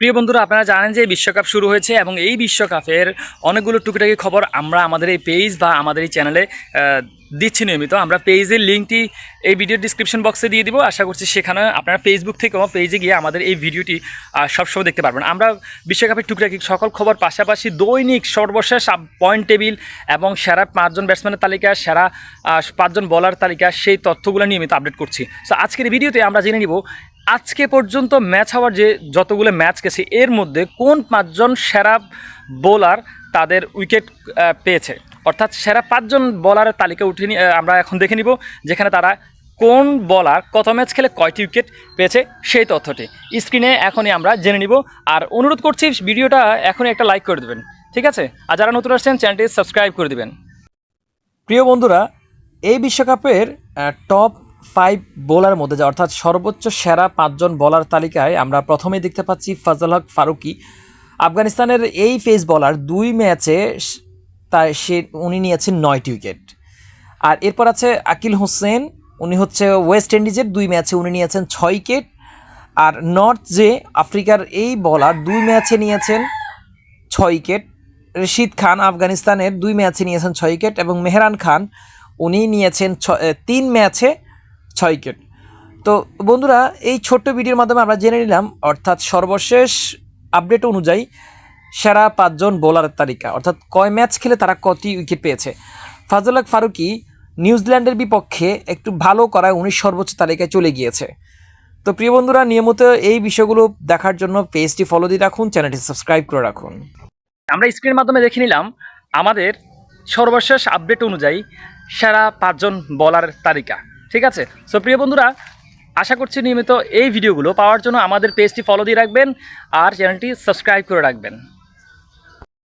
প্রিয় বন্ধুরা, আপনারা জানেন যে বিশ্বকাপ শুরু হয়েছে এবং এই বিশ্বকাপের অনেকগুলো টুকিটাকি খবর আমরা আমাদের এই পেজ বা আমাদের এই চ্যানেলে দিচ্ছি নিয়মিত। আমরা পেজের লিঙ্কটি এই ভিডিও ডিসক্রিপশন বক্সে দিয়ে দিব। আশা করছি সেখানে আপনারা ফেসবুক থেকেও পেজে গিয়ে আমাদের এই ভিডিওটি সবসময় দেখতে পারবেন। আমরা বিশ্বকাপের টুকিটাকি সকল খবর পাশাপাশি দৈনিক সর্বশেষ পয়েন্ট টেবিল এবং সেরা পাঁচজন ব্যাটসম্যানের তালিকা, সেরা পাঁচজন বলার তালিকা, সেই তথ্যগুলো নিয়মিত আপডেট করছি। সো আজকের ভিডিওতে আমরা জেনে নিব আজকে পর্যন্ত ম্যাচ হওয়ার যে যতগুলো ম্যাচ গেছে, এর মধ্যে কোন পাঁচজন সেরা বোলার তাদের উইকেট পেয়েছে? অর্থাৎ সেরা পাঁচজন বলারের তালিকা উঠে আমরা এখন দেখে নিব যেখানে তারা কোন বলার কত ম্যাচ খেলে কয়টি উইকেট পেয়েছে সেই তথ্যটি। স্ক্রিনে এখনই আমরা জেনে নিব। আর অনুরোধ করছি, ভিডিওটা এখনই একটা লাইক করে দেবেন, ঠিক আছে? আর যারা নতুন আসছেন চ্যানেলটি সাবস্ক্রাইব করে দেবেন। প্রিয় বন্ধুরা, এই বিশ্বকাপের টপ ফাইভ বোলার মধ্যে যা অর্থাৎ সর্বোচ্চ সেরা পাঁচজন বলার তালিকায় আমরা প্রথমেই দেখতে পাচ্ছি ফজল হক ফারুকি। আফগানিস্তানের এই ফেস বলার দুই ম্যাচে তার সে, উনি নিয়েছেন নয়টি উইকেট। আর এরপর আছে আকিল হোসেন, উনি হচ্ছে ওয়েস্ট ইন্ডিজের দুই ম্যাচে উনি নিয়েছেন ছয় উইকেট। আর নর্থ যে আফ্রিকার এই বলার দুই ম্যাচে নিয়েছেন ছয় উইকেট। রশিদ খান আফগানিস্তানের দুই ম্যাচে নিয়েছেন ছয় উইকেট এবং মেহরান খান, উনি নিয়েছেন ছ- তিন ম্যাচে ছয় উইকেট তো বন্ধুরা, এই ছোট্ট ভিডিওর মাধ্যমে আমরা জেনে নিলাম, অর্থাৎ সর্বশেষ আপডেট অনুযায়ী সেরা পাঁচজন বোলারের তালিকা, অর্থাৎ কয় ম্যাচ খেলে তারা কটি উইকেট পেয়েছে। ফাজল হক ফারুকি নিউজিল্যান্ডের বিপক্ষে একটু ভালো করায় উনি সর্বোচ্চ তালিকায় চলে গিয়েছে। তো প্রিয় বন্ধুরা, নিয়মিত এই বিষয়গুলো দেখার জন্য পেজটি ফলো দিয়ে রাখুন, চ্যানেলটি সাবস্ক্রাইব করে রাখুন। আমরা স্ক্রিনের মাধ্যমে দেখে নিলাম, আমাদের সর্বশেষ আপডেট অনুযায়ী সেরা পাঁচজন বলার তালিকা। ঠিক আছে? সো প্রিয় বন্ধুরা, আশা করছি নিয়মিত এই ভিডিওগুলো পাওয়ার জন্য আমাদের পেজটি ফলো দিয়ে রাখবেন আর চ্যানেলটি সাবস্ক্রাইব করে রাখবেন।